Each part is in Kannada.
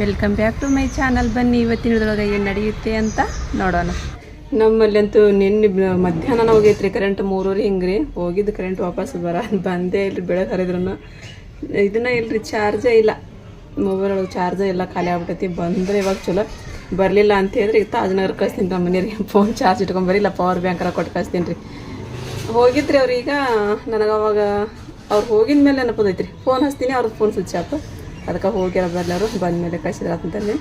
Welcome back to my channel ಬನ್ನಿ ಇವತ್ತಿನದೊಳಗೆ ಏನು ನಡೆಯುತ್ತೆ ಅಂತ ನೋಡೋಣ. ನಮ್ಮಲ್ಲಂತೂ ನಿನ್ನೆ ಮಧ್ಯಾಹ್ನ ಹೋಗೈತ್ರಿ ಕರೆಂಟ್ ಮೂರೂವರೆ ಹಿಂಗೆ ರೀ ಹೋಗಿದ್ದು ಕರೆಂಟ್ ವಾಪಸ್ ಬರ, ಬಂದೇ ಇಲ್ರಿ ಬೆಳಗ್ಗೆ ಹರಿದ್ರು ಇದನ್ನ ಇಲ್ರಿ ಚಾರ್ಜೇ ಇಲ್ಲ. ಮೊಬೈಲ್ ಒಳಗೆ ಚಾರ್ಜೇ ಇಲ್ಲ, ಖಾಲಿ ಆಗ್ಬಿಟ್ಟೈತಿ ಬಂದರೆ ಇವಾಗ ಚಲೋ. ಬರಲಿಲ್ಲ ಅಂತ ಹೇಳಿದ್ರೆ ಈಗ ತಾಜ್ನಗರ್ ಕಳಿಸ್ತೀನಿ ನಮ್ಮ ಮನೆಯವ್ರಿಗೆ. ಫೋನ್ ಚಾರ್ಜ್ ಇಟ್ಕೊಂಬರಿಲ್ಲ ಪವರ್ ಬ್ಯಾಂಕರ ಕೊಟ್ಟು ಕಳಿಸ್ತೀನಿ ರೀ ಹೋಗಿದ್ರಿ ಅವ್ರೀಗ, ನನಗೆ ಅವಾಗ, ಅವ್ರು ಹೋಗಿದ ಮೇಲೆ ನೆನಪದೈತ್ರಿ. ಫೋನ್ ಹಚ್ತೀನಿ ಅವ್ರದ್ದು ಫೋನ್ ಸ್ವಿಚ್ ಆಫ್ ಅದಕ್ಕೆ ಹೋಗ್ಯಾರ ಬರ್ಲಾರು, ಬಂದ ಮೇಲೆ ಕಳಿಸಿದ್ರ. ಅಂತಂದು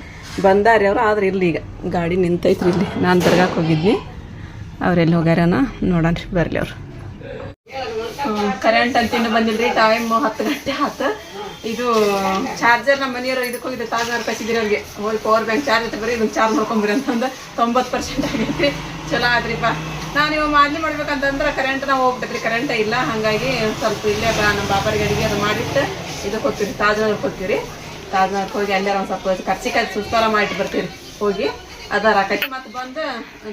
ಬಂದಾರಿ ಅವ್ರು, ಆದ್ರೆ ಇಲ್ಲಿ ಈಗ. ಗಾಡಿ ನಿಂತೈತ್ರಿ ಇಲ್ಲಿ. ನಾನು ದರ್ಗಾಕ್ಕೆ ಹೋಗಿದ್ವಿ ಅವ್ರೆಲ್ಲಿ ಹೋಗ್ಯಾರನ ನೋಡೋಣ ಬರ್ಲಿ ಅವ್ರು. ಕರೆಂಟ್ ಅಂತ ಇನ್ನೂ ಬಂದಿಲ್ರಿ ಟೈಮ್ ಹತ್ತು ಗಂಟೆ ಆತು. ಇದು ಚಾರ್ಜರ್ ನಮ್ಮ ಮನೆಯವರು ಇದಕ್ಕೆ ಹೋಗಿದ್ದೆ ತಾಜ್ನವ್ರು ಕಳಿಸಿದ್ರಿ ಅವ್ರಿಗೆ. ಹೋಗಿ ಪವರ್ ಬ್ಯಾಂಕ್ ಚಾರ್ಜ್ ಬರೀ ಇದನ್ನ ಚಾರ್ಜ್ ಮಾಡ್ಕೊಂಬ್ರಿ ಅಂತಂದು ತೊಂಬತ್ತು ಪರ್ಸೆಂಟ್ ಆಗೈತಿ. ಚಲೋ ಆದ್ರಿಪ್ಪ. ನಾನು ಇವಾಗ ಮಾಡ್ಲಿ ಮಾಡ್ಬೇಕಂತಂದ್ರೆ ಕರೆಂಟ್ ನಾವು ಹೋಗ್ಬಿಟ್ರಿ ಕರೆಂಟ್ ಇಲ್ಲ, ಹಾಗಾಗಿ ಸ್ವಲ್ಪ ಇಲ್ಲೇ ನಮ್ಮ ಬಾಬರಿಗೆ ಅಡಿಗೆ ಅದು ಮಾಡಿಟ್ಟು ಇದಕ್ಕೆ ಹೋಗ್ತೀವಿ ತಾಜ್ನಗರ್ಗೆ ಹೋಗ್ತೀರಿ ತಾಜ್ನಗರ್ಗೆ ಹೋಗಿ ಅಲ್ಲೇ ಒಂದು ಸ್ವಲ್ಪ ಖರ್ಚಿಕಾಯಿ ಸುಸ್ತಾರ ಮಾಡಿಟ್ಟು ಬರ್ತೀರಿ ಹೋಗಿ ಅದರ ಕಟ್ಟಿ ಮತ್ತೆ ಬಂದು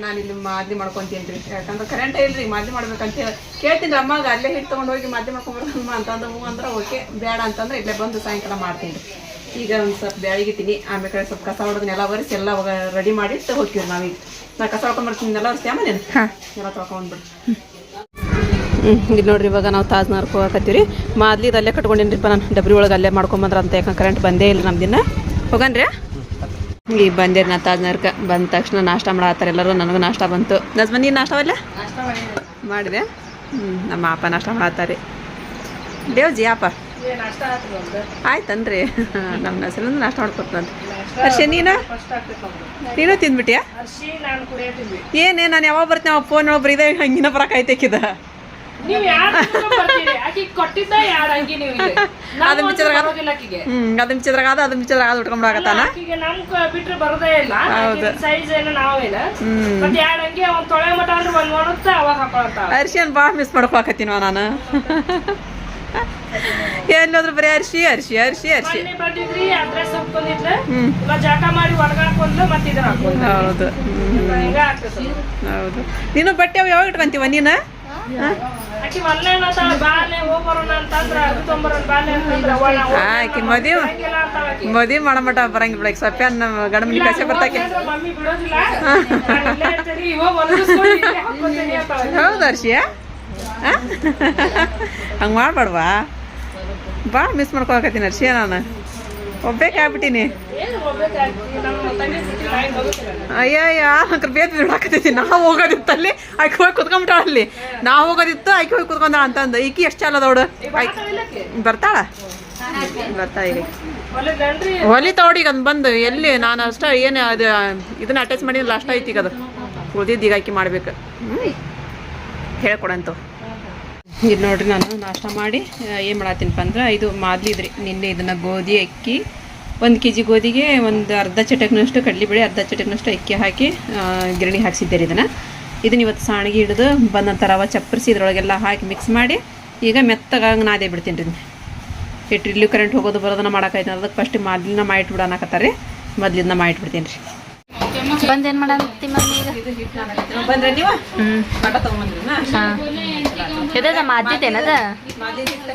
ನಾನು ಇಲ್ಲಿ ಮಾದಲಿ ಮಾಡ್ಕೊತೀನಿ ರೀ ಯಾಕಂದ್ರೆ ಕರೆಂಟ್ ರೀ ಮಾದಲಿ ಮಾಡ್ಬೇಕಂತ ಹೇಳಿ ಕೇಳ್ತೀನಿ ಅಮ್ಮಾಗ ಅಲ್ಲೇ ಹಿಟ್ಟು ತೊಗೊಂಡು ಹೋಗಿ ಮಾದಲಿ ಮಾಡ್ಕೊಂಬರ್ಕಮ್ಮ ಅಂತಂದ್ರೆ ಹ್ಞೂ ಅಂದ್ರೆ ಓಕೆ, ಬೇಡ ಅಂತಂದ್ರೆ ಇಲ್ಲೇ ಬಂದು ಸಾಯಂಕಾಲ ಮಾಡ್ತೀನಿ. ರೀ ಈಗ ಒಂದು ಸ್ವಲ್ಪ ಬ್ಯಾಳಿಗಿತೀನಿ ಆಮೇಲೆ ಸ್ವಲ್ಪ ಕಸ ಹೊಡೆದು ನೆಲ ಒರೆಸಿ ಎಲ್ಲ ರೆಡಿ ಮಾಡಿ ಹೋಗ್ತೀವಿ ನಾವೀಗ ನಾ ಕಸ ಹೊಡ್ಕೊಂಬರ್ತೀನಿ ಎಲ್ಲ ಒರೆಸಿ ಎಲ್ಲ ನೀನು ನೆಲ ತೊಳ್ಕೊಂಡ್ಬಿಟ್ಟು ಇದು ನೋಡ್ರಿ ಇವಾಗ ನಾವು ತಾಜ್ನಗರ್ಗೆ ಹೋಗಕತ್ತೀವಿ ರೀ ಮಾದ್ಲಿದು ಅಲ್ಲೇ ಕಟ್ಕೊಂಡಿನ್ರಿಪ್ಪ ನಾನು? ಡಬ್ರಿ ಒಳಗೆ ಅಲ್ಲೇ ಮಾಡ್ಕೊಂಬಂದ್ರ ಅಂತ. ಯಾಕಂದ್ರೆ ಕರೆಂಟ್ ಬಂದೇ ಇಲ್ಲ ನಮ್ಮ ದಿನ ಹೋಗನ್ರಿ. ಈಗ ಬಂದಿರಿ ನಾ ತಾಜ್ನಗರ್ಗೆ ಬಂದ ತಕ್ಷಣ ನಾಷ್ಟ ಮಾಡತ್ತಾರ ಎಲ್ಲರೂ. ನನಗೂ ನಾಷ್ಟ ಬಂತು. ನಜ್ಮ ನೀನು ನಾಷ್ಟವಲ್ಲ ಮಾಡಿದೆ. ಹ್ಞೂ ನಮ್ಮ ಅಪ್ಪ ನಾಷ್ಟ ಮಾಡತ್ತಾರೆ ದೇವ್ಜಿ ಅಪ್ಪ. ಆಯ್ತನ್ರಿ. ನಮ್ಮ ಹೆಸರಿಂದ ನಾಷ್ಟ ಮಾಡ್ಕೊತ ಹರ್ಷ ನೀನ? ನೀನು ತಿಂದ್ಬಿಟ್ಟಿಯಾ ಏನೇ ನಾನು ಯಾವಾಗ ಬರ್ತೀನಿ ಅವಾಗ ಫೋನ್ ಒಳಗೆ ಇದೆ ಹಂಗಿನ ಬರಕ್ ಆಯ್ತಕ್ಕಿದ ಅದನ್ನ ಅಂತೂ ಬಿಚ್ಚದ್ರಾಗ- ಬರೋದಿಲ್ಲ ಆಕಿಗೆ. ಹ್ಮ್ ಅದನ್ನ ಚಿದ್ರಾಗ ಅದ ಅದನ್ನ ಚಿದ್ರಾಗ ಅದು ಉಟ್ಕೊಂಡ್ಬಿಡಕತ್ತಾನ ಆಕಿಗೆ ನಮ್ ಕ- ಬಿಟ್ರೆ ಬರೋದೇ ಇಲ್ಲ. ಸೈಜ್ ಏನು ನಾವೇನ. ಹ್ಮ್. ಮತ್ ಯಾರ್ ಅಂಗಿ ಅವ್ನ್ ತೊಳೆ ಮಟ ಅಂದ್ರೆ ಒಂದ್ ನೋಡುತ್ತ ಅವಾಗ ಹಾಕೊಳತ್ತಾಳ. ಅರ್ಶಿಯನ್ ಭಾಳ ಮಿಸ್ ಮಾಡ್ಕೊಳಕತ್ತೀನವ ನಾನು. ಎಲ್ಲೋದ್ರು ಬರೀ ಅರ್ಶಿ ಅರ್ಶಿ ಅರ್ಶಿ ಅರ್ಶಿ. ಬಂದಿದ್ರಿ ಅಡ್ರೆಸ್ ಹಾಕೊಂಡಿದ್ಲ ಹ್ಮ್. ಇವಾಗ ಜಾಕ ಮಾಡಿ ಒಳಗ ಹಾಕೊಂಡ್ಲು ಮತ್ ಇದ್ರ ಹಾಕೊಂಡ್ಲು ಹೌದು. ಹೌದು. ನೀನು ಬಟ್ಟೆ ಅವು ಯಾವಾಗ ಇಟ್ಕೊಂತೀವ ನೀನ? ಆಕಿ ಮೊನ್ನೆ ಬಾಲೆ ಹೋಗ್ ಬರೋಣ ಅಂತಂದ್ರ ಅದು ತೊಂಬರೋಣ ಬಾಲೆ ಅಂತಂದ್ರ ಅವ್ವ ನಾ ಹೋಗ್ತೀನಿ ಆಕಿ ಮದುವೆ ಹಂಗಿಲ್ಲ ಅಂತಾಳ ಆಕಿ. ಮದುವೆ ಮಾಡೋ ಮಟ ಬರಂಗಿಲ್ಲ ಬಿಡಕ್ಕೆ ಸ್ವಲ್ಪ ನಮ್ಮ ಗಂಡ ಮನೆ ಕಸೆ ಬರ್ತಾಕೆ. ಹೌದು ಅರ್ಶಿಯ ಹಂಗೆ ಮಾಡ್ಬೇಡ್ವಾ ಭಾಳ ಮಿಸ್ ಮಾಡ್ಕೊಳಕತ್ತೀನಿ ಅರ್ಶಿಯ ನಾನು. ಒಬ್ಬೇಕೆ ಆಗ್ಬಿಟ್ಟಿನಿ. ಅಯ್ಯಯ್ಯ ಅಂಕರ್ ಬೇತ್ ಬಿಡಾಕತ್ತೈತಿ. ನಾವು ಹೋಗೋದಿತ್ತು ಅಲ್ಲಿ ಆಯ್ಕೆ ಹೋಗಿ ಕುತ್ಕೊಂಬಿಟ್ಟ ಅಲ್ಲಿ. ನಾವು ಹೋಗೋದಿತ್ತು ಆಯ್ಕೆ ಹೋಗಿ ಕುತ್ಕೊಂಡ ಅಂತಂದು. ಈಕಿ ಎಷ್ಟು ಚಾಲ ದೌಡು ಮಾತಾಡಿಲ್ಲ ಆಕಿ. ಬರ್ತಾಳ? ಬರ್ತಾ ಇಲ್ಲಿ? ಹೊಲಿ ತೋಡಿ ಈಗ ಅಂದ್ ಬಂದು. ಎಲ್ಲಿ? ನಾನು ಅಷ್ಟ ಏನು ಅದು ಇದನ್ನ ಅಟ್ಯಾಚ್ ಮಾಡಿಲ್ಲ ಅಷ್ಟ ಐತಿ ಈಗ ಅದು. ಉಳಿದಿದ್ದು ಈಗ ಆಕಿ ಮಾಡ್ಬೇಕು. ಹ್ಞೂ ಹೇಳ್ಕೊಡಂತು. ಇದು ನೋಡ್ರಿ ನಾನು ನಾಷ್ಟ ಮಾಡಿ ಏನು ಮಾಡತ್ತೀನಪ್ಪ ಅಂದ್ರೆ ಇದು ಮಾದ್ಲಿ ಇದ್ರಿ. ನಿನ್ನೆ ಇದನ್ನು ಗೋಧಿ ಅಕ್ಕಿ ಒಂದು ಕೆ ಜಿ ಗೋಧಿಗೆ ಒಂದು ಅರ್ಧ ಚಟಕ್ನಷ್ಟು ಕಡಲೆಬೇಳೆ ಅರ್ಧ ಚಟಕ್ನಷ್ಟು ಅಕ್ಕಿ ಹಾಕಿ ಗಿರಣಿ ಹಾಕ್ಸಿದ್ದೆ ರೀ ಇದನ್ನು. ಇದನ್ನ ಇವತ್ತು ಸಾಣಿಗೆ ಹಿಡಿದು ಬಂದಂಥ ರವೆ ಚಪ್ಪರಿಸಿ ಇದ್ರೊಳಗೆಲ್ಲ ಹಾಕಿ ಮಿಕ್ಸ್ ಮಾಡಿ ಈಗ ಮೆತ್ತಗಾಗಿ ನಾದೇ ಬಿಡ್ತೀನಿ ರೀ ಇಟ್ಟು ಇಲ್ಲಿ ಕರೆಂಟ್ ಹೋಗೋದು ಬರೋದನ್ನ ಮಾಡೋಕ್ಕಾಯ್ತು ಅದಕ್ಕೆ ಫಸ್ಟ್ ಮೊದಲಿನ ಮಾಡಿಟ್ಬಿಡೋಣಕತ್ತಾರೆ ರೀ. ಮೊದ್ಲಿಂದ ಮಾಡಿಟ್ಬಿಡ್ತೀನಿ ರೀ. ಬಂದೇನು ಮಾಡೋಣ ಬಂದ್ರೆ ನೀವು? ಹಾ. ಇದದ ಮಾದಿದ್ದೇನದ ಏನದ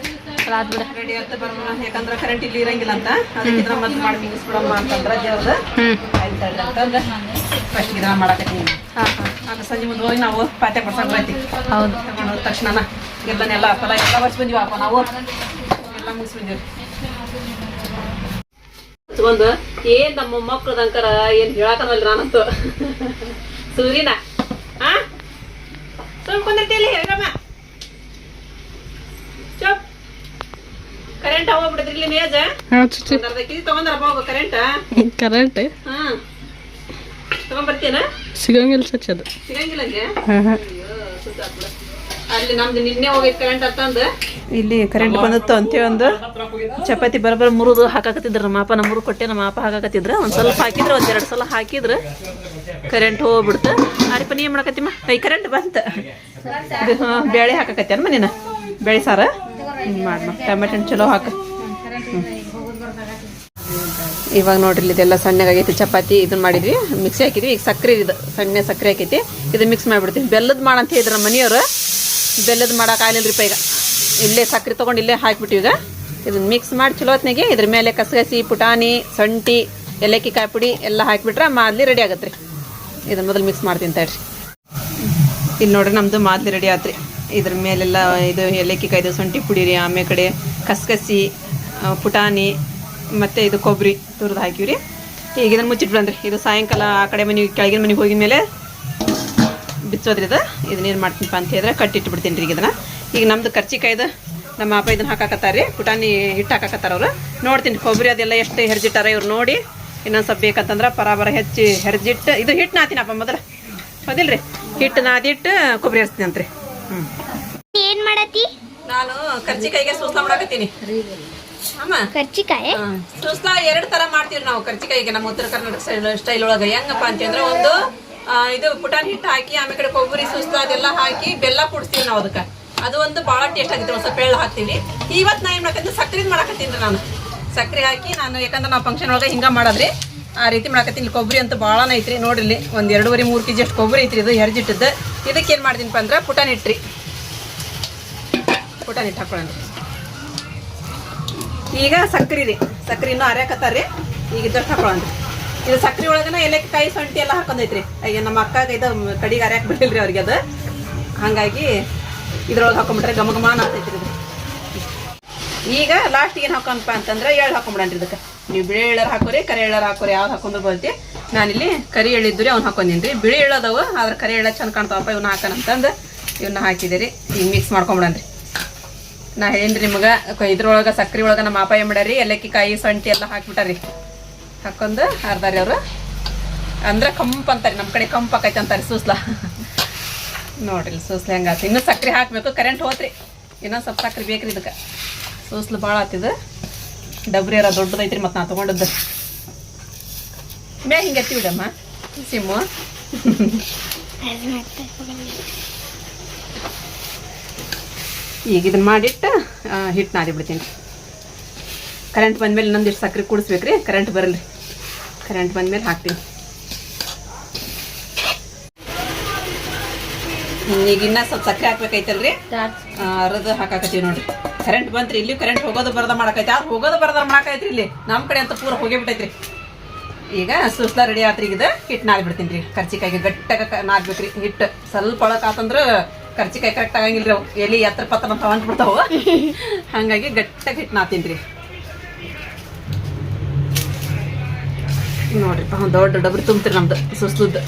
ಬಿಡ ರೆಡಿ ಅಂತ ಬರೋಣ ಯಾಕಂದ್ರೆ ಕರೆಂಟ್ ಇಲ್ಲಿ ಇರಂಗಿಲ್ಲ ಅಂತ. ಮತ್ತೆ ಮಾಡಿ ಮುಗಿಸ್ಬಿಡಮ್ಮ ಅಂತಂದ್ರೆ ದೇವ್ರದ್ದು ಹ್ಮ್. ಆಯ್ತು ಅಂತಂದ್ರೆ ಫಸ್ಟ್ ಇದನ್ನ ಮಾಡಾಕತ್ತೀನಿ ಹಾ ಹಾ. ಆಮೇಲೆ ಸಂಜೆ ಮುಂದೆ ಹೋಗಿ ನಾವು ಪಾತ್ರೆ ಕೊಡ್ಸಕ್ ಬರ್ತೀವಿ ಹೌದು. ತಗೊಂಡು ತಕ್ಷಣ ಎಲ್ಲ ಬಂದಿವಪ್ಪ ನಾವು. ಎಲ್ಲ ಒಂದು ಏನ್ ನಮ್ಮ ಮಕ್ಕಳದಂಕರ ಏನ್ ಹೇಳಕನಲ್ಲ ನಾನಂತೂ? ಸೂರಿನ? ಹಾ? ಸ್ವಲ್ಪ ಕುಂದಿರ್ತಿಲ್ಲ ಕರೆಂಟ್ ಹೋಗ್ಬಿಟ್ಟಿದ್ರಿ ಇಲ್ಲಿ ಮೇಜ? ಒಂದ್ ಅರ್ಧ ಕೆಜಿ ತಗೊಂಡ್ರಪ್ಪ ಹೋಗ ಕರೆಂಟ್ ಕರೆಂಟ್ ಹಾ. ತಗೊಂಡ್ಬರ್ತೀನ ಸಿಗಂಗಿಲ್ಲ ಸಚ್ ಅದು. ಸಿಗಂಗಿಲ್ಲ ಹಂಗೆ. ಅಲ್ಲಿ ನಮ್ದು ನಿನ್ನೆ ಹೋಗೈತೆ ಕರೆಂಟ್ ಅಂತಂದು ಇಲ್ಲಿ ಕರೆಂಟ್ ಬಂದಿತ್ತು ಅಂತೇಳಿ ಒಂದು ಚಪಾತಿ ಬರಬರ ಮುರಿದು ಹಾಕಾಕತ್ತಿದ್ರು ನಮ್ಮ ಮಾಪ ನಮ್ಮ ಮುರು ಕೊಟ್ಟೆ ನಮ್ಮ ಮಾಪ ಹಾಕಾಕತ್ತಿದ್ರು. ಒಂದು ಸ್ವಲ್ಪ ಹಾಕಿದ್ರು ಒಂದು ಎರಡು ಸಲ ಹಾಕಿದ್ರು. ಕರೆಂಟ್ ಹೋಗ್ಬಿಡ್ತು. ಆರಿಪ ನೀ ಏನ್ ಮಾಡಕತ್ತಿಮ್ಮ ಕೈ ಕರೆಂಟ್ ಬಂತ. ಇದು ಹಾಂ ಬೇಳೆ ಹಾಕಾಕತ್ತೇನಮ್ಮ ನೀನು? ಬೇಳೆ ಸಾರ? ಟೊಮೆಟೊ ಚಲೋ ಹಾಕ. ಇವಾಗ ನೋಡ್ರಿ ಇದೆಲ್ಲ ಸಣ್ಣಗಾಗೈತಿ ಚಪಾತಿ ಇದನ್ನ ಮಾಡಿದ್ವಿ. ಮಿಕ್ಸಿ ಹಾಕಿದ್ವಿ. ಈಗ ಸಕ್ಕರೆ ಇದು. ಸಣ್ಣ ಸಕ್ಕರೆ ಹಾಕೈತಿ. ಇದು ಮಿಕ್ಸ್ ಮಾಡಿಬಿಡ್ತೀವಿ ಬೆಲ್ಲದ ಮಾಡಂತ ಹೇಳಿದ್ರು ನಮ್ಮ ಮನೆಯವರು. ಬೆಲ್ಲದ ಮಾಡಕ್ಕೆ ಆಗಲಿಲ್ರಿಪ್ಪ ಈಗ. ಇಲ್ಲೇ ಸಕ್ಕರೆ ತೊಗೊಂಡು ಇಲ್ಲೇ ಹಾಕಿಬಿಟ್ಟು ಈಗ. ಇದನ್ನ ಮಿಕ್ಸ್ ಮಾಡಿ ಚಲೋ ಹೊತ್ನಾಗೆ ಇದ್ರ ಮೇಲೆ ಕಸಗಸಿ, ಪುಟಾಣಿ, ಸಂಟಿ ಏಲಕ್ಕಿ ಕಾಯಿ ಎಲ್ಲ ಹಾಕಿಬಿಟ್ರೆ ಮಾದಲಿ ರೆಡಿ ಆಗತ್ತೆ ರೀ ಇದನ್ನ ಮೊದಲು ಮಿಕ್ಸ್ ಮಾಡ್ತೀನಿ ತಡ್ರಿ. ಇಲ್ಲಿ ನೋಡ್ರಿ ನಮ್ಮದು ಮಾದಲಿ ರೆಡಿ ಆತ್ರಿ. ಇದ್ರ ಮೇಲೆಲ್ಲ ಇದು ಏಲಕ್ಕಿ ಕಾಯ್ದು ಶುಂಠಿ ಪುಡಿ ರೀ ಆಮೇಲೆ ಕಡೆ ಕಸ್ಕಸಿ ಪುಟಾಣಿ, ಮತ್ತು ಇದು ಕೊಬ್ಬರಿ ತುರಿದು ಹಾಕಿವ್ರಿ. ಈಗ ಇದನ್ನು ಮುಚ್ಚಿಟ್ಬಿಡ್ರಿ ಇದು ಸಾಯಂಕಾಲ ಆ ಕಡೆ ಮನೆಗೆ, ಕೆಳಗಿನ ಮನೆಗೆ ಹೋಗಿದ ಮೇಲೆ ಬಿಚ್ಚೋದ್ರಿ ಇದು. ಇದನ್ನೇನು ಮಾಡ್ತೀನಪ್ಪ ಅಂತ ಹೇಳಿದ್ರೆ ಕಟ್ಟಿಟ್ಟು ಬಿಡ್ತೀನಿ ರೀ ಇದನ್ನ. ಈಗ ನಮ್ದು ಕರ್ಚಿಕಾಯ್ದು ನಮ್ಮ ಅಪ್ಪ ಇದನ್ನ ಹಾಕಾಕತ್ತಾರ ರೀ. ಪುಟಾಣಿ ಹಿಟ್ಟು ಹಾಕಕತ್ತಾರ ಅವರು. ನೋಡ್ತೀನಿ ಕೊಬ್ಬರಿ ಅದೆಲ್ಲ ಎಷ್ಟು ಹೆರ್ಜಿಟ್ಟಾರ ಇವ್ರು ನೋಡಿ. ಇನ್ನೊಂದು ಸ್ವಲ್ಪ ಬೇಕಂತಂದ್ರೆ ಪರಾಬರ ಹೆಚ್ಚಿ ಹೆರ್ಜಿಟ್ಟು. ಇದು ಹಿಟ್ಟು ನಾತೀನಪ್ಪ ಮೊದಲು. ಹೌದಿಲ್ರಿ? ಹಿಟ್ಟು ನಾದಿಟ್ಟು ಕೊಬ್ಬರಿ ಹರಿಸ್ತೀನಿ ಅಂತ ಹ್ಞೂ ಏನ್ ಮಾಡತಿ ನಾನು ಕರ್ಚಿಕಾಯಿಗೆ ಸೂಸ್ಲ ಮಾಡಕತ್ತೀನಿ. ಅಮ್ಮ. ಕರ್ಚಿಕಾಯಿ ಸೂಸ್ಲ ಎರಡು ತರ ಮಾಡ್ತೀವಿ ನಾವು ಕರ್ಚಿಕಾಯಿಗೆ ನಮ್ಮ ಉತ್ತರ ಕರ್ನಾಟಕ ಸ್ಟೈಲ್ ಒಳಗ. ಹೆಂಗಪ್ಪ ಅಂತಂದ್ರೆ ಒಂದು ಇದು ಪುಟಾಣಿ ಹಿಟ್ಟು ಹಾಕಿ ಆಮೇಲೆ ಕೊಬ್ಬರಿ ಸುಸ್ತಾ ಅದೆಲ್ಲ ಹಾಕಿ ಬೆಲ್ಲ ಕುಡಿಸ್ತೀವಿ ನಾವು ಅದಕ್ಕೆ. ಅದು ಒಂದು ಭಾಳ ಟೇಸ್ಟ್ ಆಗುತ್ತೆ. ಒಂದು ಸ್ವಲ್ಪ ಎಳ್ಳು ಹಾಕ್ತೀವಿ. ಇವತ್ತು ನಾ ಏನು ಮಾಡಕತ್ತೀನಿ? ಸಕ್ಕರೆ ಮಾಡಾಕತ್ತೀನಿ ನಾನು. ಸಕ್ಕರೆ ಹಾಕಿ ನಾನು ಯಾಕಂದ್ರೆ ನಾವು ಫಂಕ್ಷನ್ ಒಳಗೆ ಹಿಂಗೆ ಮಾಡೋದ್ರಿ. ಆ ರೀತಿ ಮಾಡಾಕತ್ತೀನಿ. ಇಲ್ಲಿ ಕೊಬ್ಬರಿ ಅಂತ ಭಾಳನೇ ಐತ್ರಿ. ನೋಡಿರಿ ಒಂದು ಎರಡೂವರೆ, ಮೂರು ಕೆ ಜಿ ಅಷ್ಟು ಕೊಬ್ಬರಿ ಐತ್ರಿ ಇದು ಹೆರ್ಜಿಟ್ಟದ್ದು. ಇದಕ್ಕೆ ಏನು ಮಾಡ್ತೀನಿ ಅಂದ್ರೆ ಪುಟಾಣಿ ಇಟ್ರಿ. ಪುಟಾಣಿ ಇಟ್ಟು ಹಾಕೊಳ್ಳೋಣ. ಈಗ ಸಕ್ರೆ ರೀ. ಸಕ್ರಿ ಇನ್ನೂ ಅರ್ಯಾಕತ್ತಾರ ರೀ ಈಗ ಇದ್ದಷ್ಟು ಹಾಕೊಳ್ಳೋಣ ಇದು ಸಕ್ರಿ ಒಳಗನ ಏಲಕ್ಕಾಯಿ ಸೊಂಟಿ ಎಲ್ಲ ಹಾಕೊಂಡೈತ್ರಿ. ಈಗ ನಮ್ಮ ಅಕ್ಕಾಗ ಇದು ಕಡಿಗೆ ಅರ್ಯಾಕ್ ಬಿಟ್ಟಿಲ್ರಿ ಅವ್ರಿಗೆ ಅದು. ಹಾಗಾಗಿ ಇದ್ರೊಳಗೆ ಹಾಕೊಂಡ್ಬಿಟ್ರೆ ಗಮಗಮಾನ ಆಗ್ತೈತ್ರಿ ಇದು. ಈಗ ಲಾಸ್ಟ್ ಏನು ಹಾಕೊಂಡಪ್ಪ ಅಂತಂದ್ರೆ ಎಳ್ಳು ರೀ ಇದಕ್ಕೆ. ನೀವು ಬಿಳಿ ಎಳ್ಳರ್ ಹಾಕೋರಿ, ಕರಿ ಎಳ್ಳರ್ ಹಾಕೋರಿ, ಯಾವ್ದು ಹಾಕೊಂಡ್ರು ಬರ್ತಿ ನಾನಿಲ್ಲಿ ಕರಿ ಎಳ್ಳಿದ್ದು ಅವ್ನು ಹಾಕೊಂಡಿನ್ರಿ. ಬಿಳಿ ಎಳ್ಳದವು ಆದ್ರೆ ಕರಿ ಎಳ್ಳ ಚಂದ ಕಾಣ್ತಾವಪ್ಪ ಇವನ್ನ ಹಾಕೋಣ ಅಂತಂದು ಇವನ್ನ ಹಾಕಿದೆ ರೀ ಈಗ ಮಿಕ್ಸ್ ಮಾಡ್ಕೊಂಬಿಡನ್ರಿ. ನಾ ಹೇಳಿನ್ರಿ ನಿಮಗೆ ಇದ್ರೊಳಗೆ ಸಕ್ರೆ ಒಳಗೆ ನಮ್ಮ ಅಪಾಯ ಮಾಡ್ಯಾರಿ ಏಲಕ್ಕಿ ಕಾಯಿ ಸಂಟಿ ಎಲ್ಲ ಹಾಕ್ಬಿಟ್ಟಾರಿ. ಹಾಕೊಂಡು ಅರ್ಧಾರಿ ಅವರು. ಅಂದ್ರೆ ಕಂಪ್ ಅಂತಾರೆ ನಮ್ಮ ಕಡೆ ಕಂಪ್ ಆಕೈತೆ ಅಂತಾರೆ ಸೂಸ್ಲ. ನೋಡ್ರಿ ಸೂಸ್ಲ ಹೆಂಗಾತು ಇನ್ನೂ ಸಕ್ರೆ ಹಾಕಬೇಕು ಕರೆಂಟ್ ಹೋತ್ರಿ. ಇನ್ನೊಂದು ಸ್ವಲ್ಪ ಸಕ್ರೆ ಬೇಕ್ರಿ ಇದಕ್ಕೆ. ಸೂಸ್ಲು ಭಾಳ ಆತಿದು ಡಬ್ರಿ ಅರ ದೊಡ್ಡದೈತ್ರಿ ಮತ್ತೆ ನಾ ತಗೊಂಡದ್ದು. ಮ್ಯಾ ಹಿಂಗೆ ಎತ್ತಿ ಬಿಡಮ್ಮ ಸಿಮ್ಮ. ಈಗ ಇದನ್ನ ಮಾಡಿಟ್ಟು ಹಿಟ್ಟು ನಾದಿ ಬಿಡ್ತೀನಿ. ಕರೆಂಟ್ ಬಂದ್ಮೇಲೆ ಇನ್ನೊಂದಿಷ್ಟು ಸಕ್ಕರೆ ಕೂಡಿಸ್ಬೇಕ್ರಿ ಕರೆಂಟ್ ಬರಲ್ರಿ. ಕರೆಂಟ್ ಬಂದಮೇಲೆ ಹಾಕ್ತೀನಿ. ಈಗ ಇನ್ನೂ ಸ್ವಲ್ಪ ಸಕ್ಕರೆ ಹಾಕ್ಬೇಕೈತಲ್ರಿ? ಅರ್ಧ ಹಾಕಾಕತ್ತೀವಿ ನೋಡ್ರಿ. ಕರೆಂಟ್ ಬಂತ್ರಿ ಇಲ್ಲಿ ಕರೆಂಟ್ ಹೋಗೋದು ಬರದ ಮಾಡಕೈತಿ. ಆದ್ರೆ ಹೋಗೋದು ಬರದ ಮಾಡಕೈತ್ರಿ ಇಲ್ಲಿ. ನಮ್ಮ ಕಡೆ ಅಂತ ಪೂರ ಹೋಗೇ ಬಿಟ್ಟೈತ್ರಿ ಈಗ ಸುಸ್ಲ ರೆಡಿ ಆತ್ರಿ ಇದು. ಹಿಟ್ಟು ನಾದಿ ಬಿಡ್ತೀನಿ ರೀ ಕರ್ಚಿಕಾಯಿಗೆ ಗಟ್ಟಾಗ ನಾದ್ಬೇಕ್ರಿ. ಹಿಟ್ಟು ಸ್ವಲ್ಪ ಒಳಕ್ ಆತಂದ್ರ ಕರ್ಚಿಕಾಯಿ ಕರೆಕ್ಟ್ ಆಗಂಗಿಲ್ರಿ ಅವು. ಎಲಿ ಎತ್ತರ ಪತ್ರ ಅಂತ ಅಂದ್ಬಿಡ್ತಾವ ಹಂಗಾಗಿ ಗಟ್ಟಾಗ ಹಿಟ್ಟು ನಾತೀನಿ ರೀ ನೋಡ್ರಿಪ್ಪ ದೊಡ್ಡ ಡಬ್ರಿ ತುಂಬ್ತೀರಿ ನಮ್ದು ಸುಸ್ಲದ್ದು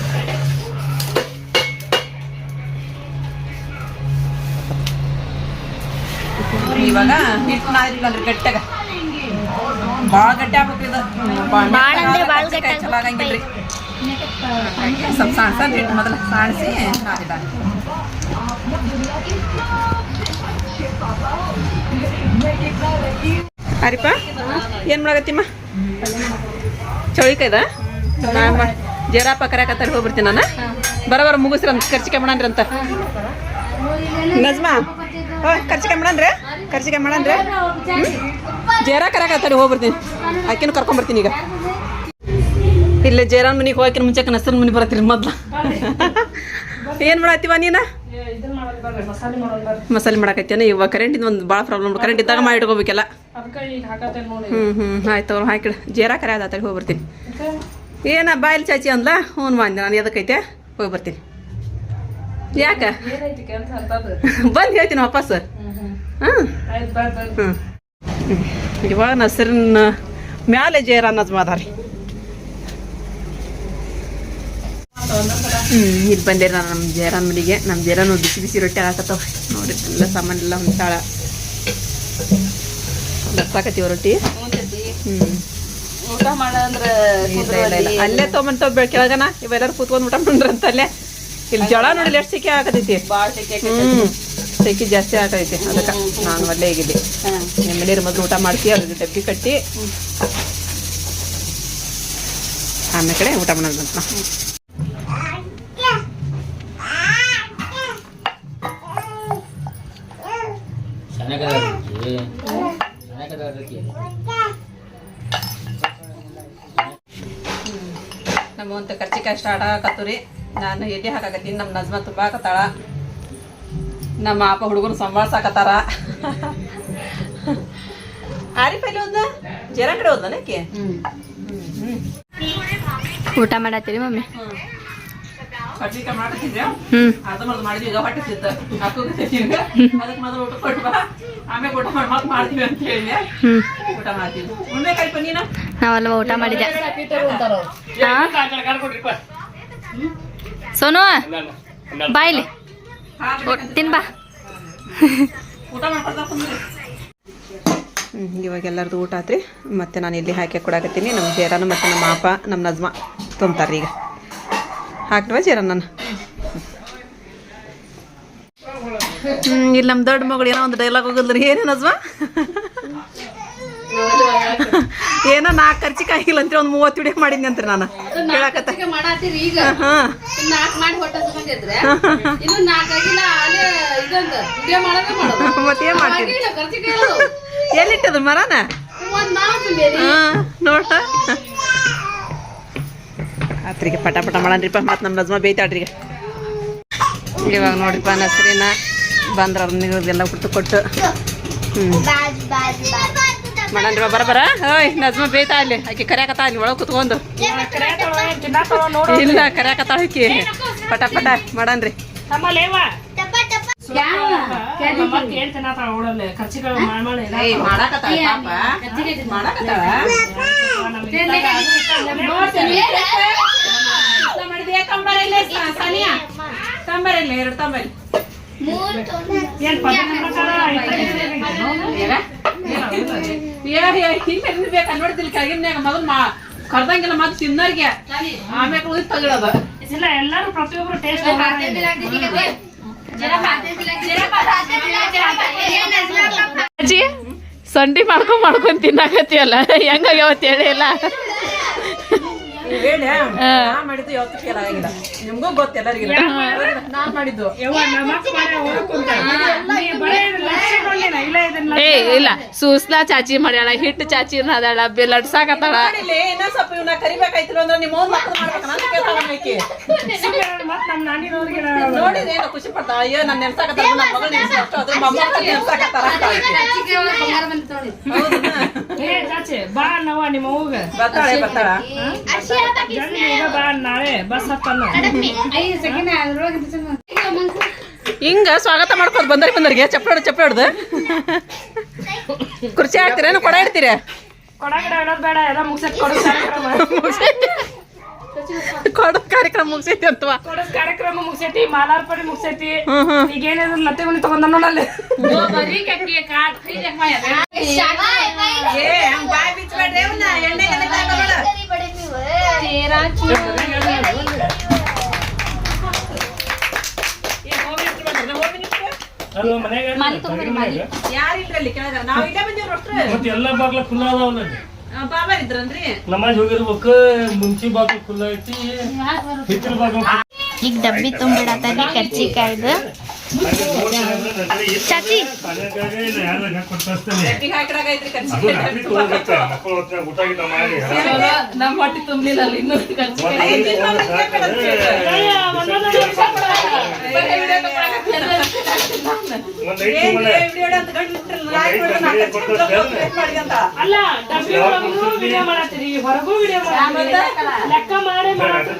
ಇವಾಗ ಹಿಟ್ಟು ನಾದಿರ್ಲಲ್ರಿ ಗಟ್ಟಾಗ ಭಾಳ ಗಟ್ಟಿ ಆಗ್ಬೇಕು ಇದು. ಭಾಳ ಅಂದ್ರೆ ಭಾಳ ಗಟ್ಟಿ ಕರ್ಚಿಕಾಯಿ ಚಲೋ ಆಗಂಗಿಲ್ರಿ. ಸ್ವಲ್ಪ ಹಿಟ್ಟು ಮೊದಲು ಸಾಣಿಸಿ ಹರಿಪ ಏನು ಮಾಡಕತ್ತಿಮ್ಮ? ಚೌಳಿಕಾಯ್ದ? ಜೇರಾಪ ಕರ್ಯಾಕತ್ತಾರ ಹೋಗ್ಬಿಡ್ತೀನಿ ನಾನು. ಬರೋಬರ ಮುಗಿಸ್ರಿ ಅಂತ ಖರ್ಚಿಕೆ ಮಾಡನ್ರಿ ಅಂತ. ನಜ್ಮಾ ಖರ್ಚಿಗೆ ಮಾಡನ್ರಿ ಖರ್ಚಿಗೆ ಮಾಡನ್ರಿ ಜೇರಾ ಕರ್ಯಾಕತ್ತಾರ ಹೋಗ್ಬಿಡ್ತೀನಿ. ಆಕಿನೂ ಕರ್ಕೊಂಬರ್ತೀನಿ ಈಗ. ಇಲ್ಲೇ ಜೇರಾನ್ ಮನಿಗೆ ಹೋಗಿನ ಮುಂಚೆ ನಸರ್ ಮನೆ ಬರತ್ತೀರಿ ಮೊದ್ಲು. ಏನು ಮಾಡತ್ತೀವ ನೀನ? ಮಸಾಲೆ ಮಾಡಕತ್ತೇನೆ ಇವಾಗ ಕರೆಂಟಿಂದ ಒಂದು ಭಾಳ ಪ್ರಾಬ್ಲಮ್ ಕರೆಂಟ್ ಇದ್ದಾಗ ಮಾಡಿ ಇಟ್ಕೋಬೇಕಲ್ಲ. ಹ್ಞೂ ಹ್ಞೂ ಆಯ್ತು ಅವ್ರು ಹಾಕಿಡು ಜೇರಾ ಕರೆ ಆದ ಹೋಗಿ ಬರ್ತೀನಿ ಏನ ಬಾಯಲ್ಲಿ ಚಾಚಿ ಅಂದ್ಲ? ಹ್ಞೂ ಬಂದೆ ನಾನು ಎದಕ್ಕೈತೆ ಹೋಗಿ ಬರ್ತೀನಿ ಯಾಕೆ? ಬಂದು ಹೇಳ್ತೀನಿ ವಾಪಸ್. ಹ್ಞೂ ಇವಾಗ ನಸರಿನ ಮ್ಯಾಲೆ ಜೇರ ಅನ್ನೋದು ಮಾದಾರಿ ಹ್ಞೂ ಇಲ್ಲಿ ಬಂದೆ ನಾನು ನಮ್ಮ ಜೇರಾನ್ ಮನೆಗೆ ನಮ್ಮ ಜೇರಾನು ಬಿಸಿ ಬಿಸಿ ರೊಟ್ಟಿ ಹಾಕತ್ತವ. ನೋಡಿ ಎಲ್ಲ ಸಾಮಾನೆಲ್ಲ ಹೊಂದಾಳ ಬರ್ಸಾಕತ್ತೀವ ರೊಟ್ಟಿ? ಹ್ಞೂ ಊಟ ಇಲ್ಲ ಇಲ್ಲ ಅಲ್ಲೇ ತೊಗೊಂಬಂತ ಕೆಳಗನ ಇವೆಲ್ಲರೂ ಕೂತ್ಕೊಂಡು ಊಟ ಮಾಡ್ರಂತ ಅಲ್ಲೇ ಇಲ್ಲಿ ಜಳ ನೋಡಿಲ್ಲ ಎಷ್ಟು ಸೆಕೆ ಆಗತೈತಿ? ಬಾಳ ಸೆಕೆ ಹ್ಞೂ ಜಾಸ್ತಿ ಆಗೈತಿ ಅದಕ್ಕೆ ನಾನು ಒಳ್ಳೆ ಆಗಿದ್ದೆ ನಿಮ್ಮ ಮನೆಯವ್ರ ಮೊದಲು ಊಟ ಮಾಡ್ತೀವಿ ಅದ್ರ ಡಬ್ಬಿ ಕಟ್ಟಿ. ಆಮೇಲೆ ಕಡೆ ಊಟ ನಾವು ನಮ್ಮ ಒಂದು ಕರ್ಚಿಕಾಯಿ ಸ್ಟಾರ್ಟ್ ಆಗಕತ್ತು ರೀ ನಾನು ಎಲ್ಲಿ ಹಾಕಾಕತ್ತೀನಿ ನಮ್ಮ ನಜ್ಮ ತುಂಬಾಕತ್ತಾಳ ನಮ್ಮ ಅಪ್ಪ ಹುಡುಗರು ಸಂಭಾಳ್ಸಾಕತ್ತಾರ ಆರಿಫ್ ಎಲ್ಲಿ ಒಂದ ಜರ ಕಡೆ ಹೋದ್ನ ಆಕೆ ಊಟ ಮಾಡತ್ತೀರಿ ಮಮ್ಮಿ? ಮಾಡಿದ್ಯಾ? ನಾವಲ್ವ ಊಟ ಮಾಡಿದ್ದೆ ಹಾ? ಸೋನು ಬಾಯ್ ಇಲ್ಲಿ. ಓ, ತಿನ್ ಬಾ. ಊಟ ಮಾಡ್ಕೊಳ್ತಾ ಕುಂದ್ರಿ ಇವಾಗ ಎಲ್ಲರದು ಊಟ ಆತ್ರಿ. ಮತ್ತೆ ನಾನು ಇಲ್ಲಿ ಹಾಕಿ ಕೊಡಾಕತ್ತೀನಿ. ನಮ್ಮ ಜೇರಾನು ಮತ್ತು ನಮ್ಮ ಅಪ್ಪ ನಮ್ಮ ನಜ್ಮ ತುಂಬ್ತಾರ್ರಿ ಈಗ. ಹಾಕ್ತವ ಜೇರ ನಾನು ಇಲ್ಲಿ ನಮ್ಮ ದೊಡ್ಡ ಮಗಳು ಏನೋ ಒಂದು ಡೈಲಾಗ್ ಹೋಗಲ್ರಿ ಏನೇ ನಜ್ಮ? ನಾಲ್ಕು ಖರ್ಚಿಗೆ ಆಗಿಲ್ಲ ಅಂತ ಒಂದು ಮೂವತ್ತು ವಿಡಿಯೋ ಮಾಡಿದ್ನಿ ಅಂತ ನಾನು. ಕೇಳಾಕತ್ತ? ಮಾಡತ್ತೀರಿ ಈಗ. ನಾಲ್ಕು ಮಾಡಿ ಹೊಟ್ಟೆ ಇನ್ನು ನಾಲ್ಕಾಗಿಲ್ಲ ಅಲ್ಲೇ ಇದೊಂದು. ವಿಡಿಯೋ ಮಾಡೋದೇ ಮಾಡೋದು. ಮತ್ತೆ ಏನು ಮಾಡ್ತೀನಿ ಆಗಿಲ್ಲ ಖರ್ಚಿಗೆ ಹೇಳೋದು ಎಲ್ಲಿಟ್ಟದ ಮರನ? ನೋಡ. ಆತ್ರಿಗೆ ಪಟ ಪಟ ಮಾಡನ್ರಿಪ್ಪ ಮತ್ತು ನಮ್ಮ ನಜ್ಮ ಬೇಯ್ತಾಳ್ರಿ ಈಗ. ಇವಾಗ ನೋಡ್ರಿಪ್ಪ ನಸ್ರಿನ ಬಂದ್ರ ಅವ್ರನ್ನೆಲ್ಲ ಕೊಟ್ಟು. ಕೊಟ್ಟು ಹ್ಞೂ ಮಾಡನ್ರಿಪ್ಪ ಬರ ಬರ ಓಯ್ ನಜ್ಮ ಬೇಯ್ತಾ ಅಲ್ಲಿ ಆಕೆ ಕರ್ಯಾಕತ್ತ ಅಲ್ಲಿ ಒಳಗೆ ಕುತ್ಕೊಂಡು ಇಲ್ಲ ಕರ್ಯಾಕತ್ತಾಳ ಆಕಿ ಪಟ ಪಟ ಮಾಡನ್ರಿ ತಂಬರಿಲ್ಲ ಎರಡು ತಂಬರಿ ಕರ್ದಂಗಿಲ್ಲ ಮತ್ತೆ ತಿನ್ನೋರ್ಗೆ ಆಮೇಲೆ ಉಳಿದು ತಗೊಳೋದು ಇಲ್ಲ ಎಲ್ಲರೂ ಅಜ್ಜಿ ಸಂಡಿ ಮಾಡ್ಕೊಂಡ್ ಮಾಡ್ಕೊಂಡ್ ತಿನ್ನಾಕತ್ತಿಯಲ್ಲ? ಹೆಂಗಾಗ್ಯಾವತ್ ಹೆಂಗಾಗ್ಯಾವತ್ತೇಳಿ ಇಲ್ಲ ಹೇಳಿ ನಾ ಮಾಡಿದ್ದು ಯಾವತ್ತೂ ಫೇಲ್ ಆಗಿಲ್ಲ ನಿಮ್ಗೂ ಗೊತ್ತು ಮಾಡಿದ್ದು. ಇಲ್ಲ ಸೂಸ್ಲ ಏ ಇಲ್ಲ. ಸೂಸ್ಲಾ ಚಾಚಿ ಮಾಡ್ಯಾಳ ಹಿಟ್ಟು ಚಾಚಿ ಅದಾಳ ಲಡ್ಸಾಕತ್ತಾಳ ಸ್ವಲ್ಪ ಇವನ್ನ ಕರಿಬೇಕಾಯ್ತಿಲ್ಲ ಅಂದ್ರೆ ನಿಮ್ಮ ಅವ್ನ ಮಕ್ಕಳು ಮಾಡ್ಬೇಕನ್ನ ನೋಡಿದ್ರೆ ಏನೋ ಖುಷಿ ಪಡ್ತಾಳ. ಅಯ್ಯೋ ನನ್ನ ನೆನ್ಸಾಕತ್ತಾರ ಮಗಳು ಅದ್ರ ನೆನ್ಸಾಕತ್ತಾರ ಬಾ ನವ್ವ ನಿಮ್ಮ ಅವ್ಗ ಬರ್ತಾಳೆ ಬರ್ತಾಳ. ಹಿಂಗ ಸ್ವಾಗತ ಮಾಡ್ಕೊಂಡು ಬಂದರಿ ಬಂದರಿಗೆ ಚಪ್ಪಳ ಚಪ್ಪಾಡ್ದ ಹೊಡ್ದು. ಕುರ್ಚಿ ಹಾಕ್ತೀರೇನು ಕೊಡ ಇಡ್ತೀರ? ಕೊಡ ಕಾರ್ಯಕ್ರಮ. ಕೊಡ ಕಾರ್ಯಕ್ರಮ ಮುಗಿಸೈತಿ ಅಂತವಾ ಕೊಡೋ ಕಾರ್ಯಕ್ರಮ ಮುಗಿಸೈತಿ ಮಾಲಾರ್ಪಣೆ ಮುಗಿಸೈತಿ. ಹ್ಮ್ ಹ್ಮ್. ಈಗ ಏನಾದ್ರು ಲತ್ತೆ ಮನೆ ತಗೊಂಡ ನೋಡಲ್ಲಿ ಏ ಹಂಗ್ ಬಾಯ್ ಬಿಚ್ಬೇಡ್ರಿ ಅವ್ನ ಎಣ್ಣೆ ಅಲ್ಲ ಮನ್ಯಾಗ ಯಾರಿಲ್ರಲ್ಲಿ ಕೆಳಗ ನಾವ್ ಇಲ್ಲೇ ಬಂದಿವ್ರಿ ಅಷ್ಟ್ರು ಮತ್ತೆ ಎಲ್ಲ ಬಾಗ್ಲ ಖುಲ್ಲ ಅದಾವಲ್ಲ ಬಾಬಾ ಇದ್ರನ್ರಿ ನಮಾಜ್ ಹೋಗಿರ್ಬೇಕು ಮುಂಚಿ ಬಾಗ್ಲು ಖುಲ್ಲ ಐತಿ ಹಿತ್ತಲ ಬಾಗ್ಲು ಈಗ ಡಬ್ಬಿ ತುಂಬಿಡತ್ತಾರಿ ಕರ್ಚಿಕಾಯ್ದು ಚಾಚಿ. ನಮ್ ಹೊಟ್ಟಿ ತುಂಬ್ಲಿಲ್ಲ ಇನ್ನೂ ಒಂದ್ ಐದು ತಿಂಗಳ ಅಲ್ಲ ವಿಡಿಯೋ ಮಾಡತ್ತೀರಿ. ಹೊರಗೂ ವಿಡಿಯೋ ಲೆಕ್ಕ ಮಾಡೇ ಮಾಡತ್ತೀರಿ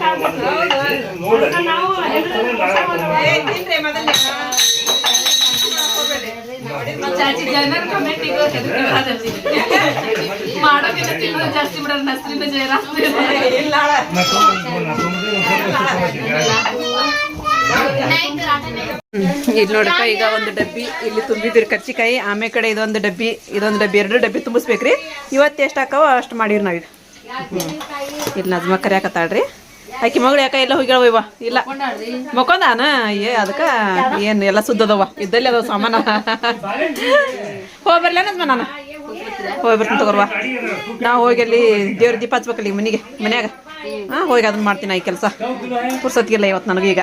ನೋಡ ನಾವು. ಇಲ್ಲ ನೋಡಪ್ಪ, ಈಗ ಒಂದು ಡಬ್ಬಿ ಇಲ್ಲಿ ತುಂಬಿದ್ರಿ ಕಚ್ಚಿಕಾಯಿ ಆಮೇಲೆ ಕಡೆ ಇದೊಂದು ಡಬ್ಬಿ ಇದೊಂದು ಡಬ್ಬಿ, ಎರಡು ಡಬ್ಬಿ ತುಂಬಿಸ್ಬೇಕ್ರಿ. ಇವತ್ತು ಎಷ್ಟು ಹಾಕವ ಅಷ್ಟು ಮಾಡಿರಿ ಹ್ಞೂ ಇಲ್ಲಿ ನಜ್ಮ ಕರ್ಯಾಕತ್ತಾಳ್ರಿ ಆಕಿ ಮಗಳು ಯಾಕ ಎಲ್ಲ ಹೋಗಿ ಇವ? ಇಲ್ಲ. ಮಕ್ಕೊಂದಾನ ಏ, ಅದಕ್ಕೆ ಏನು ಎಲ್ಲ ಸುದ್ದದವ. ಇದ್ದಲ್ಲಿ ಅದಾವ ಸಾಮಾನ. ಹೋಗಿ ನಾನ ನಾನು ಹೋಗಿ ಬರ್ತೀನಿ ತಗೋರ್ವಾ ನಾವು ಹೋಗಿ ಅಲ್ಲಿ ದೇವ್ರ ದೀಪ ಹಚ್ಬೇಕಲ್ಲಿ ಈಗ ಮನೆಗೆ, ಮನ್ಯಾಗ. ಹಾಂ, ಹೋಗಿ ಅದನ್ನ ಮಾಡ್ತೀನಿ ಈ ಕೆಲಸ. ಪುರ್ಸತ್ಗಿಲ್ಲ ಇವತ್ತು ನನಗೀಗ.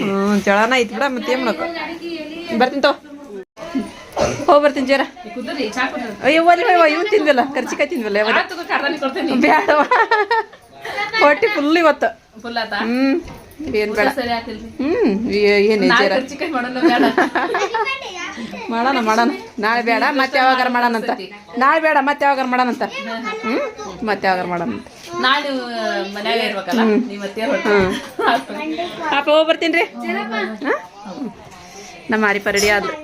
ಹ್ಞೂ ಜಳನ ಐತಿ ಬಿಡ ಮತ್ತೆ ಏನು ಬರ್ತೀನಿ ತಗೋ. ಹೋಗಿ ಬರ್ತೀನಿ ಜೇರ. ಅಯ್ಯೋ ಇವ್ ತಿಂದಿಲ್ಲ ಕರ್ಚಿಕಾಯಿ ತಿಂದಿಲ್ಲ ಬೇಡವಾ ಹೊಟ್ಟಿ ಫುಲ್ ಇವತ್ತು. ಹ್ಮ್ ಏನ್ ಬೇಡ. ಹ್ಮ್ ಏನೇ ಮಾಡೋಣ ಮಾಡೋಣ ನಾಳೆ ಬೇಡ ಮತ್ತೆ ಯಾವಾಗಾರ ಮಾಡೋಣಂತ ನಾಳೆ ಬೇಡ ಮತ್ತೆ ಯಾವಾಗಾರ ಮಾಡೋಣಂತ ಹ್ಮ್ ಮತ್ತೆ ಯಾವಾಗಾರ ಮಾಡೋಣಂತ ಪಾಪ ಹೋಗಿ ಬರ್ತೀನಿ ರೀ. ನಮ್ಮ ಆರಿಪ ಪರಡಿ ಆದ್ರೆ.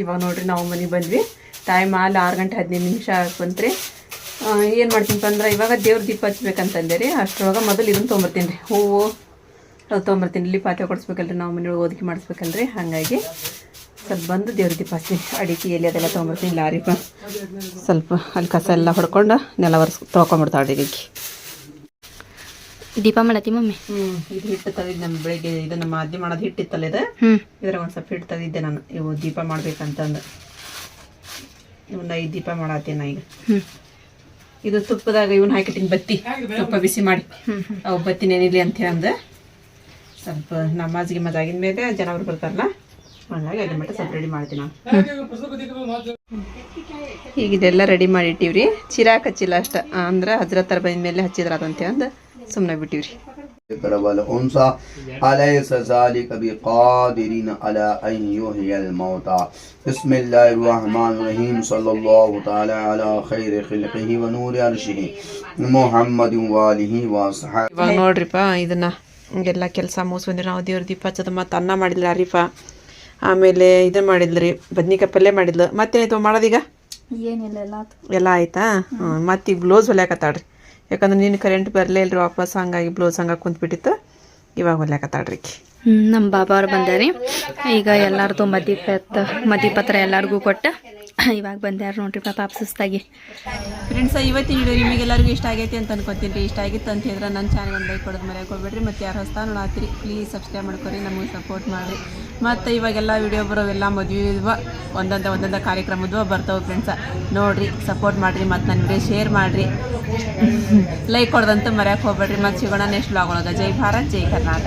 ಇವಾಗ ನೋಡ್ರಿ ನಾವು ಮನೆಗೆ ಬಂದ್ವಿ. ಟೈಮ್ ಆಲ್ ಆರು ಗಂಟೆ ಹದಿನೈದು ನಿಮಿಷ ಬಂತ್ರಿ. ಏನು ಮಾಡ್ತೀನಿ ಅಂದ್ರೆ ಇವಾಗ ದೇವ್ರ ದೀಪ ಹಚ್ಬೇಕಂತಂದೆ ರೀ ಅಷ್ಟರೊಳಗೆ ಮೊದಲು ಇದನ್ನು ತೊಗೊಂಬರ್ತೀನಿ ರೀ. ಹೂವು ಅದು ತೊಗೊಂಬರ್ತೀನಿ ಇಲ್ಲಿ ಪಾತ್ರೆ ಕೊಡಿಸ್ಬೇಕಲ್ರಿ ನಾವು ಮನೆಯೊಳಗೆ ಓದಿಕೆ ಮಾಡಿಸ್ಬೇಕಲ್ರಿ. ಹಾಗಾಗಿ ಸ್ವಲ್ಪ ಬಂದು ದೇವ್ರ ದೀಪ ಹಚ್ತೀನಿ. ಅಡಿಕೆ ಎಲೆ ಅದೆಲ್ಲ ತೊಗೊಂಬರ್ತೀನಿ ಲಾರಿಪ ಸ್ವಲ್ಪ ಅಲ್ಲಿ ಕಸ ಎಲ್ಲ ಹೊಡ್ಕೊಂಡು ನೆಲ ಒರೆಸ್ ತೊಳ್ಕೊಂಬಿಡ್ತಾಳೆ ಅಡಿಗೆಗೆ. ದೀಪ ಮಾಡತಿ ಮಮ್ಮಿ? ಹ್ಞೂ ಇದು ಹಿಟ್ಟು ತೆಗೆದು ನಮ್ಮ ಬೆಳಿಗ್ಗೆ ಇದು ನಮ್ಮ ಅಜ್ಜಿ ಮಾಡೋದು ಹಿಟ್ಟಿತ್ತಲ್ಲ ಇದು? ಇದ್ರಾಗ ಒಂದು ಸ್ವಲ್ಪ ಹಿಟ್ಟು ತೆಗಿದ್ದೆ ನಾನು. ಇವು ದೀಪ ಮಾಡ್ಬೇಕಂತಂದು. ಇವನ್ನ ಐದು ದೀಪ ಮಾಡತ್ತೀನಿ ಈಗ. ಹ್ಮ್. ಇದು ತುಪ್ಪದಾಗ ಇವನ್ ಹಾಕಿಟ್ಟಿನ ಬತ್ತಿ. ತುಪ್ಪ ಬಿಸಿ ಮಾಡಿ. ಅವು ಬತ್ತಿ ನೆನಿಲಿ ಅಂತ ಅಂದ. ಸ್ವಲ್ಪ ನಮಾಜ್ ಗಿಮಾಜ್ ಆಗಿದ ಮೇಲೆ ಜನವರು ಬರ್ತಾರಲ್ಲ ಹಂಗಾಗಿ ಅದನ್ನ ಮಟ್ಟ ಸ್ವಲ್ಪ ರೆಡಿ ಮಾಡ್ತೀನಿ ನಾನು. ಈಗ ಇದೆಲ್ಲ ರೆಡಿ ಮಾಡಿ ಇಟ್ಟಿವ್ರಿ ಚಿರಾಕ್ ಹಚ್ಚಿಲ್ಲ ಅಷ್ಟ ಅಂದ್ರೆ ಹಜ್ರತ್ತರ ಬಂದ ಮೇಲೆ ಹಚ್ಚಿದ್ರ ಅದಂತ ಅಂದ ಸುಮ್ಮನೆ ಬಿಟ್ಟಿವ್ರಿ. الذكر والأنثى أليس ذلك بقادر على أن يحيي الموتى بسم الله الرحمن الرحيم صلى الله تعالى على خير خلقه ونور عرشه محمد وآله وصحبه ಇವಾಗ ನೋಡ್ರಿಪ್ಪ ಇದನ್ನ ಎಲ್ಲ ಕೆಲಸ ಮುಗಿಸ್ಬಂದ್ರಿ ನಾವು ದೇವ್ರ ದೀಪ ಹಚ್ಚದ ಮತ್ತು ಅನ್ನ ಮಾಡಿದ್ಲ ಅರಿಪ ಆಮೇಲೆ ಇದು ಮಾಡಿದ್ರಿ ಬದ್ನಿಕಾಯಿ ಪಲ್ಯ ಮಾಡಿದ್ಲು ಮತ್ತೇನಾಯ್ತು ಮಾಡೋದೀಗ ಏನಿಲ್ಲ ಎಲ್ಲ ಎಲ್ಲ ಆಯ್ತಾ ಹ್ಞೂ ಮತ್ತೆ ಈಗ ಬ್ಲೌಸ್ ಹೊಲ್ಯಾಕತ್ತಾಳ್ರಿ ಯಾಕಂದ್ರೆ ನೀನು ಕರೆಂಟ್ ಬರಲೇ ಇಲ್ರಿ ವಾಪಸ್, ಹಂಗಾಗಿ ಬ್ಲೌಸ್ ಹಂಗಾಗಿ ಕುಂತ್ಬಿಟ್ಟಿತ್ತು. ಇವಾಗ ಹೊಲ್ಯಾಕತ್ತಾಳ್ರಿ ನಮ್ಮ ಬಾಬಾ ಅವ್ರು ಬಂದಾರಿ. ಈಗ ಎಲ್ಲಾರ್ದು ಮದಿ ಪತ್ರ ಎಲ್ಲಾರ್ಗೂ ಕೊಟ್ಟು. ಇವಾಗ ಬಂದ್ಯಾರು ನೋಡ್ರಿ, ಪಾಪ ಸುಸ್ತಾಗಿ ಫ್ರೆಂಡ್ಸ್ ಇವತ್ತಿನ ವಿಡಿಯೋ ನಿಮಗೆಲ್ಲರಿಗೂ ಇಷ್ಟ ಆಗೈತಿ ಅಂತ ಅನ್ಕೊತೀನಿ ಇಷ್ಟ ಆಗಿತ್ತು ಅಂತ ಹೇಳಿದ್ರೆ ನನ್ನ ಚಾನಲ್ ಒಂದು ಲೈಕ್ ಕೊಡೋದು ಮರೆಯಕ್ಕೆ ಹೋಗ್ಬೇಡ್ರಿ. ಮತ್ತು ಯಾರು ಹೊಸ ನೋಡಾತ್ರಿ ಪ್ಲೀಸ್ ಸಬ್ಸ್ಕ್ರೈಬ್ ಮಾಡ್ಕೊರಿ, ನಮಗೆ ಸಪೋರ್ಟ್ ಮಾಡಿರಿ. ಮತ್ತು ಇವಾಗೆಲ್ಲ ವಿಡಿಯೋ ಬರೋವೆಲ್ಲ ಮದುವೆ ಒಂದೊಂದು ಒಂದೊಂದು ಕಾರ್ಯಕ್ರಮದ್ವ ಬರ್ತಾವೆ ಫ್ರೆಂಡ್ಸ ನೋಡಿರಿ ಸಪೋರ್ಟ್ ಮಾಡಿರಿ, ಮತ್ತು ನನ್ನ ವಿಡಿಯೋ ಶೇರ್ ಮಾಡಿರಿ. ಲೈಕ್ ಕೊಡೋದಂತೂ ಮರೆಯಕ್ಕೆ ಹೋಗ್ಬೇಡ್ರಿ. ಮತ್ತು ಸಿಗೋಣ ನೆಕ್ಸ್ಟ್ ಬ್ಲಾಗ್ ಒಳಗೆ. ಜೈ ಭಾರತ್, ಜೈ ಕರ್ನಾಟಕ.